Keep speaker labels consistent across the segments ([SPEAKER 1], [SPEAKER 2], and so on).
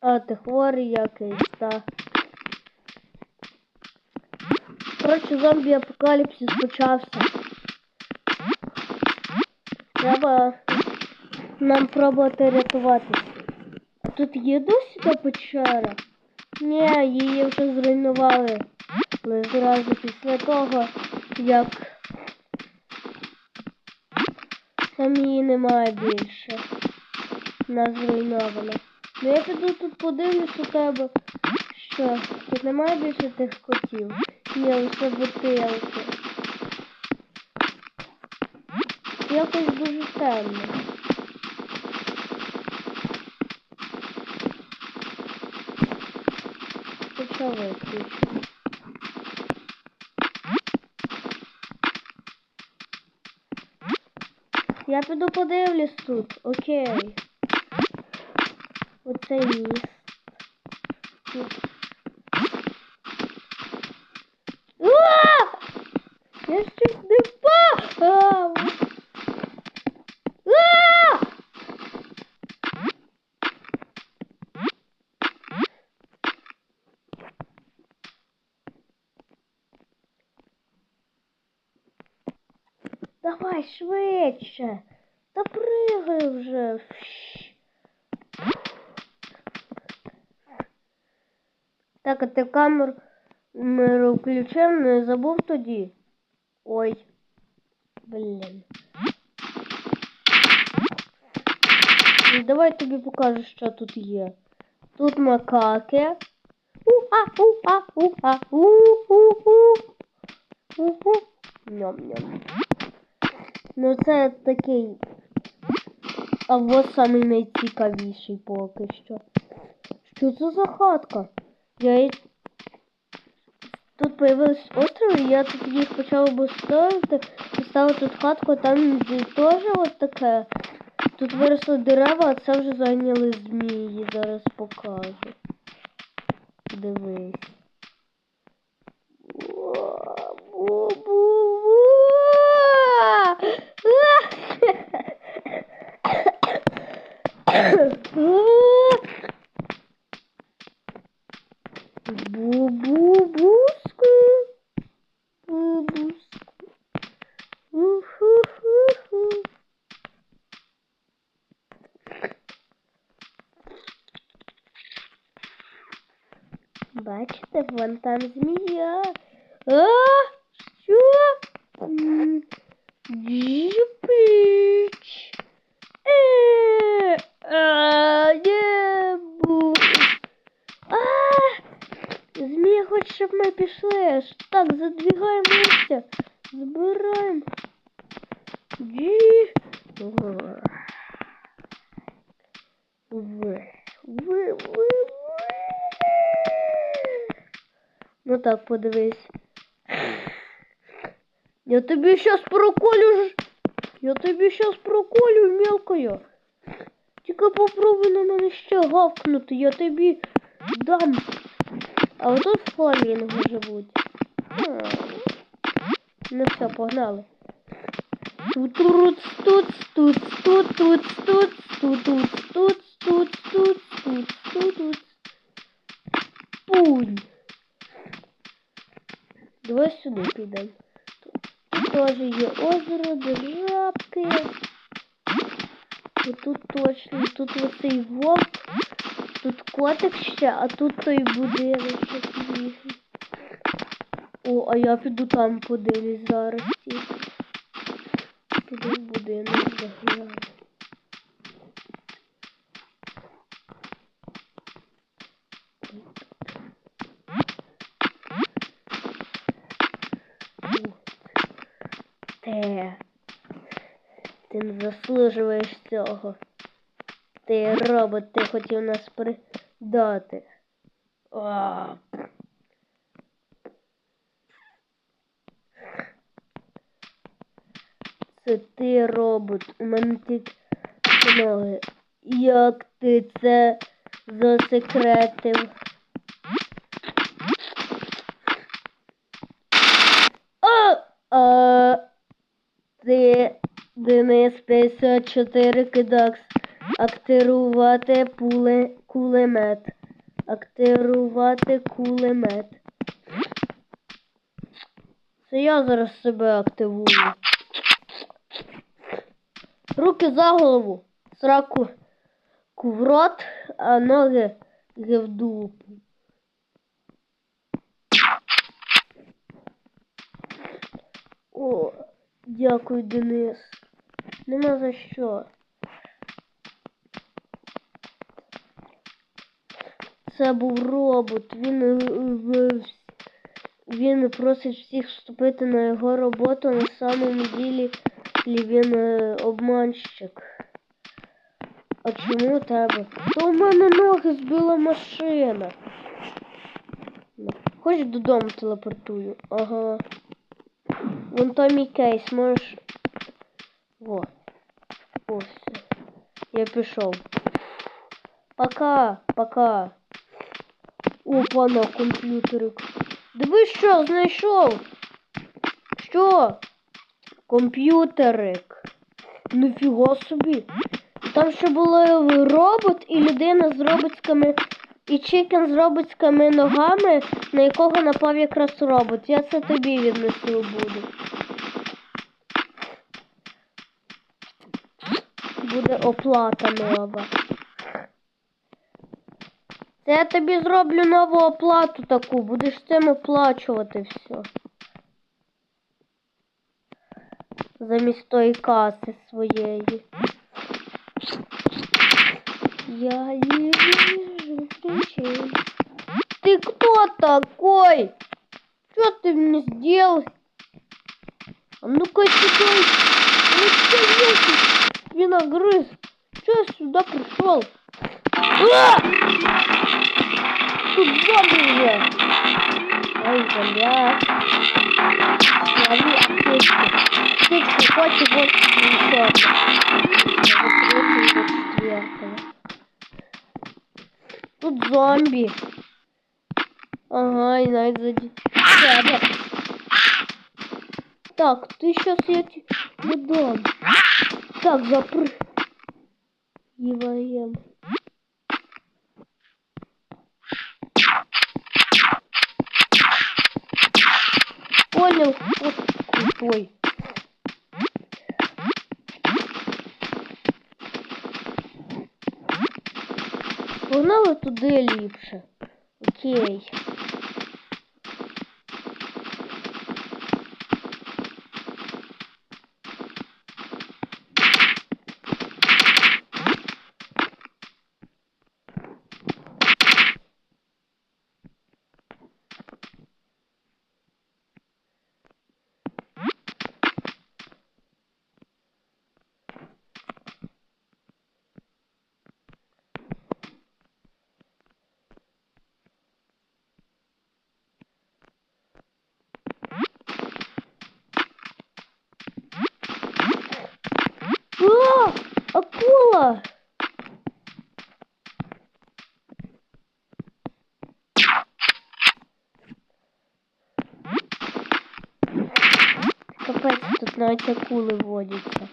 [SPEAKER 1] А, ти хворий якийсь, так. Коротше, зомбі апокаліпсис почався. Треба нам пробувати рятуватися. Тут є досі печера? Ні, її вже зруйнували. Але зразу після того, як там її немає більше. Вона зруйнована. Ну я піду тут подивлюсь у тебе. Що? Тут немає більше тих котів? Ні, лише бутилки. Якось дуже темно. Хоча виключу. Я піду подивлюсь тут. Окей. Оцей міст. Я щось не впав! Давай швидше. Та пригай вже. Так, а ти камеру включив, не забув тоді. Ой. Блін. Ну, Давай тобі покажу, що тут є. Тут макаки. Уа, уа, у-у-у. У-у. Ням-ням. Ну це такий. А ось самий найцікавіший поки що. Що це за хатка? Я. Тут появились острови, я тут їх почав обустроїти. Поставив тут хатку, там де теж от таке. Тут виросли дерева, а це вже зайняли змії. Зараз покажу. Дивись. Бачите, вон там змія. А, що? М, Джипич. Е, а, не бу. А, змія хоче, щоб ми пішли. Аж Так, задвигаємо листя. Збираємо. Джі. В. В. В. В. Ну так, подивись. Я тобі щас проколю. Я тобі щас проколю мелкою. Тільки попробуй на мене ще гавкнути, я тобі дам. А отут фламінго живуть. Ну все, погнали. Тут тут тут тут тут тут тут тут тут тут тут тут тут тут тут Пунь. Давай сюди підемо. Тут теж є озеро, де жабки. Тут точно, тут оцей вовк, тут котик ще, а тут той будинок. О, а я піду там подивлюсь зараз. Піду будинок загляну. Ні. Ти не заслужуєш цього. Ти робот, ти хотів нас придати. О. Це ти робот. У мене тільки ноги. Як ти це засекретив? Денис 54 кидакс. Активувати пуле, кулемет. Активувати кулемет. Це я зараз себе активую. Руки за голову. Сраку в рот, а ноги в дупу. О, дякую, Денис. Нема за що. Це був робот. Він, е, е, він просить всіх вступити на його роботу на самому ділі він е, обманщик. А чому тебе? То у мене ноги збила машина. Хоч додому телепортую. Ага. Вон і кейс, можеш. Во. Ось. Я пішов. Пока, пока. Опа, на комп'ютерик. Дивись, що знайшов. Що? Комп'ютерик. Ніфіга собі. Там ще було робот і людина з роботськими. І чикен з роботськими ногами, на якого напав якраз робот. Я це тобі віднесу буду. Буде оплата нова. Це я тобі зроблю нову оплату таку, будеш цим оплачувати все. Замість тої каси своєї. Я не вижу ключей. Ты кто такой? Что ты мне сделал? А ну-ка сюда. Ну что есть? Виногрыз. Что я сюда пришел? А! Тут зомби уже. Ой, бля. Лови аптечку. Аптечку, хочешь вот еще. Вот третья, Тут зомбі. Ага, і навіть заді. Тебе. Так, ти щас я тебе дам. Так, запр... Іваєм. Понял, вот крутой. Погнали туди ліпше. Окей. О! Капець, тут навіть акули водяться.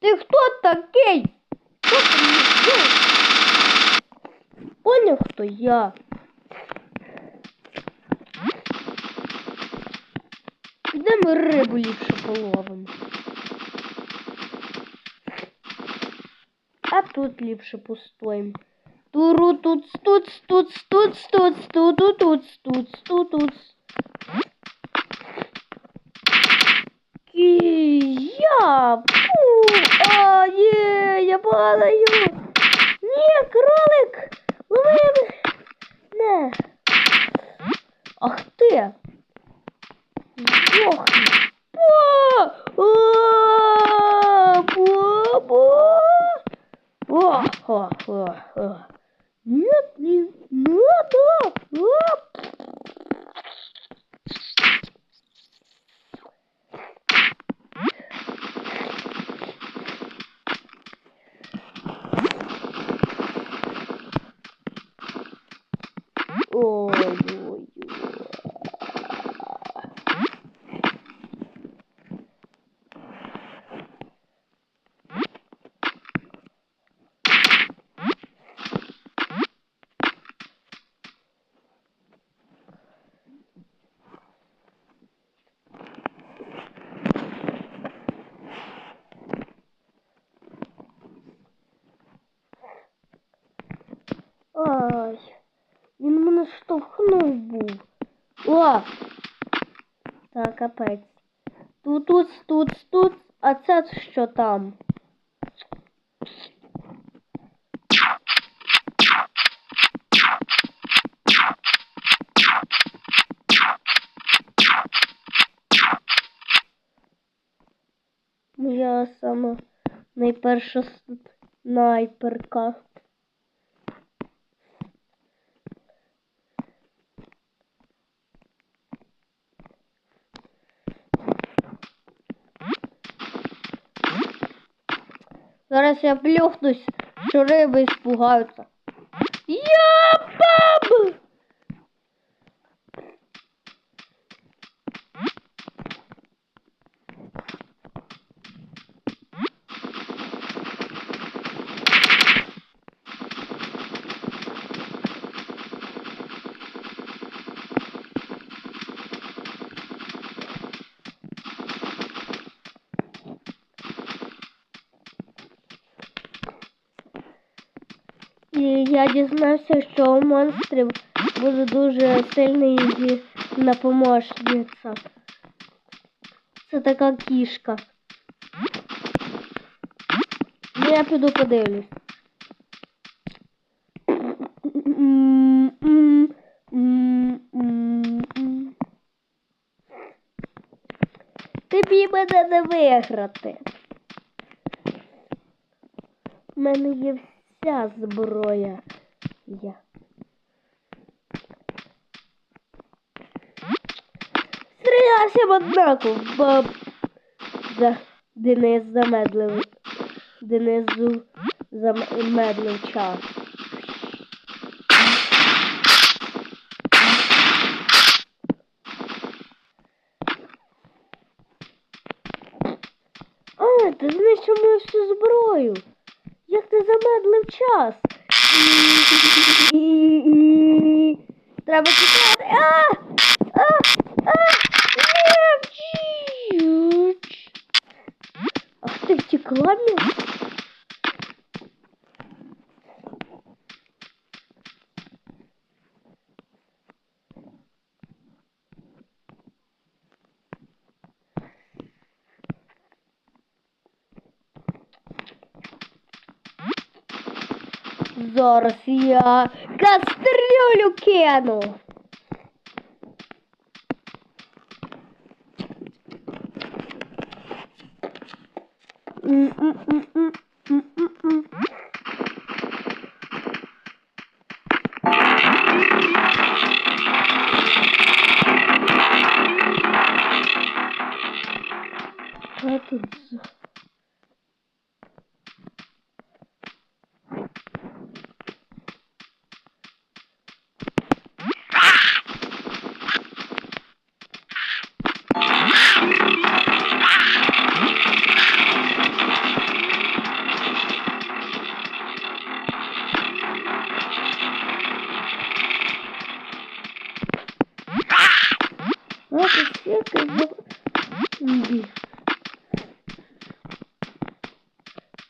[SPEAKER 1] Ти хто такий? Поняв, хто я? Тут ліпше постоїмо. Туру тут тут тут тут тут тут тут тут тут тут Я! А, є, я падаю! Ні, кролик! Лови! Не! Ах ти! Сдохни! Ба! А! 哇哇哇哇你你 hư, 啊 Так, капець. Тут, тут, тут, тут, а це що там? Моя сама найперша снайперка. Зараз я плюхнусь, що риби спугаються. Я баб! І я дізнався, що у монстрів буде дуже сильний напоможниця. Це така кішка. Ну, Я піду подивлюсь. Тобі мене не виграти. У мене є вся зброя. Я. Стрілявся в однаку, бо за Денис замедлив. Денису замедлив час. А, ти знищив мою всю зброю. Як ти замедлив час? Треба чекати. А! А! А! Ах ти втекла мені? Зараз я кастрюлю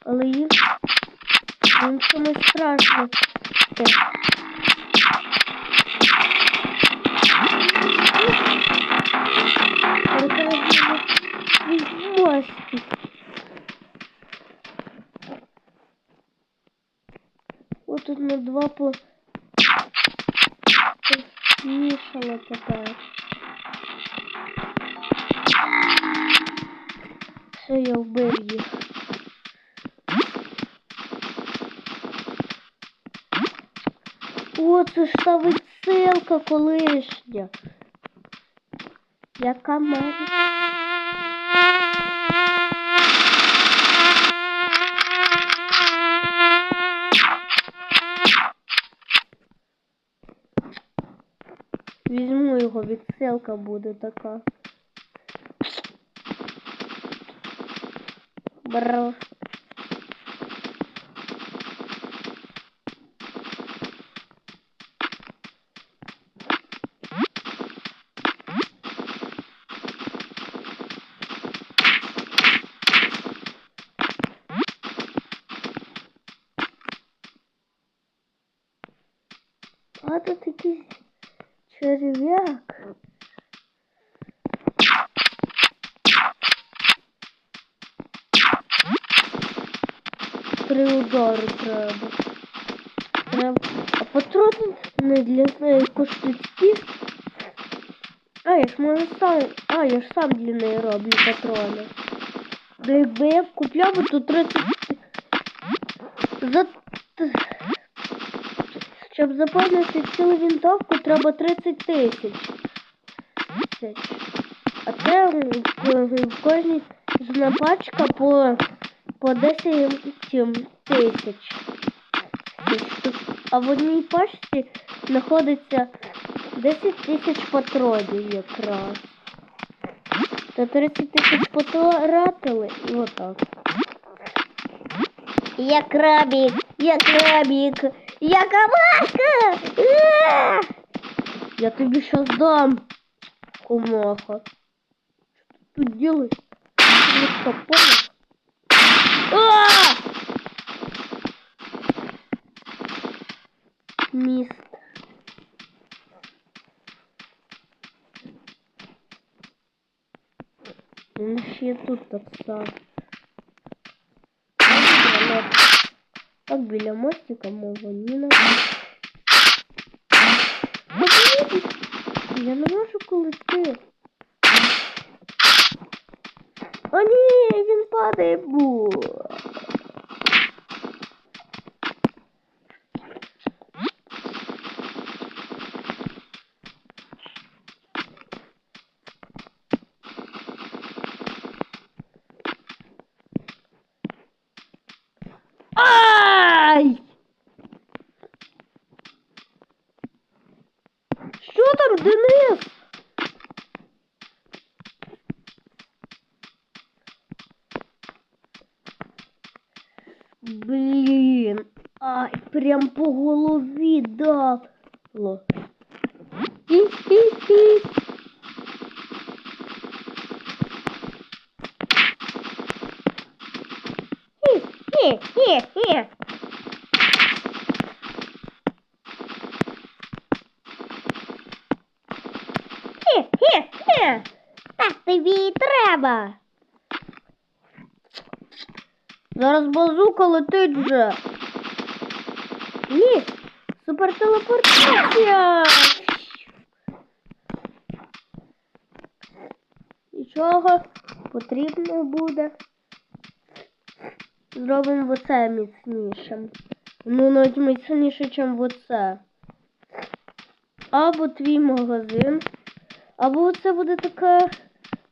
[SPEAKER 1] Але це не страшно. Мостик. Тут на два по мішало тепер. Це ж та відсилка колишня. Яка має? Візьму його, відсилка буде така. Бр. А тут якийсь черв'як. Три удари треба. Треба. А патрони не для неї стільки. А, я ж можу сам. А, я ж сам для неї роблю патрони. Да якби я б купляв то 30. За... т- Щоб заповнити цілу вінтовку, треба 30 тисяч. А це в- кожній пачка по, по 10 тисяч. А в одній пачці знаходиться 10 тисяч патронів якраз. То 30 тисяч потратили і отак. Я крабик, я крабик, я! Е! Я тобі щас дам, кумаха. Что ты тут делаешь? Ты понял? А! Мист. Він ще тут так Так біля мостика мого Ніна. Я не можу колити. О ні, він падає бу. Ай! Що там, Денис? Блін, ай, прям по голові дало. Хі-хі-хі. Хі-хі-хі-хі. Хе-хе-хе. Так тобі і треба. Зараз базука летить вже. Ні, супертелепортація. Нічого потрібно буде. Зробимо оце міцнішим. Ну, навіть міцніше, ніж оце. Або твій магазин. Або це буде така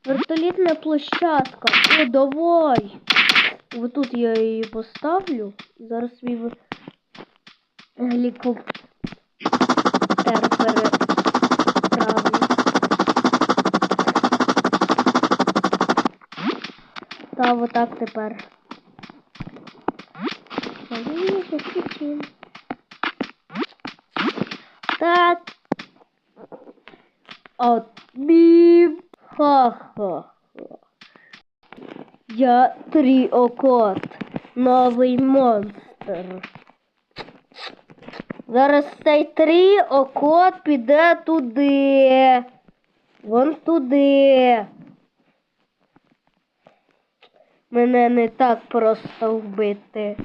[SPEAKER 1] вертолітна площадка. О, давай! Ось тут я її поставлю. Зараз свій гелікоптер переправлю. Та отак тепер. Так. От біп. Ха-ха. Я тріокот. Новий монстр. Зараз цей тріокот піде туди. Вон туди. Мене не так просто вбити.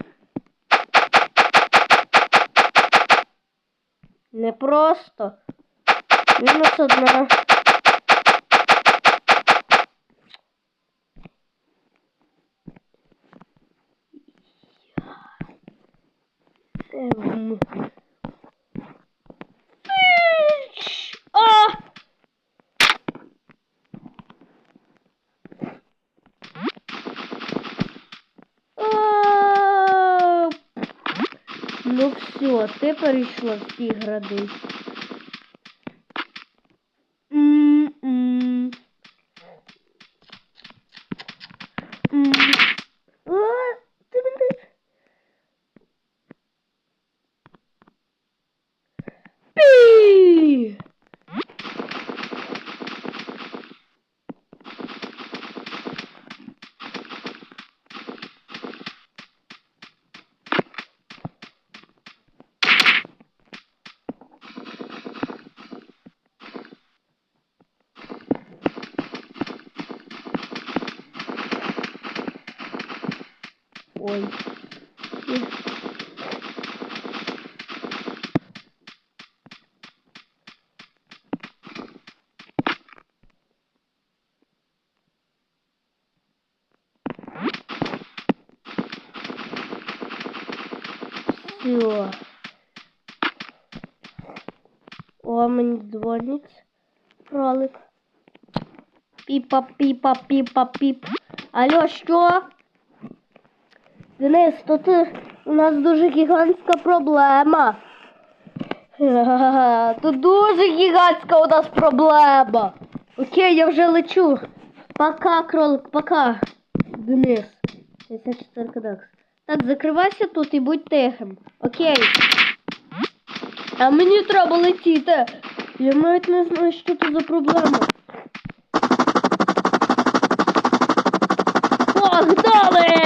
[SPEAKER 1] Не просто. Мінус одна. Ем. Іч! А! А! Ну все, ти перейшла всі гради. Ой. І- Все. О, мені дзвонить кролик. Піпа, піпа, піпа, піп. Алло, що? Денис, тут у нас дуже гігантська проблема. Тут дуже гігантська у нас проблема. Окей, я вже лечу. Пока, кролик, пока. Денис. 64 кадакс. Так, закривайся тут і будь тихим. Окей. А мені треба летіти. Я навіть не знаю, що тут за проблема. Погнали!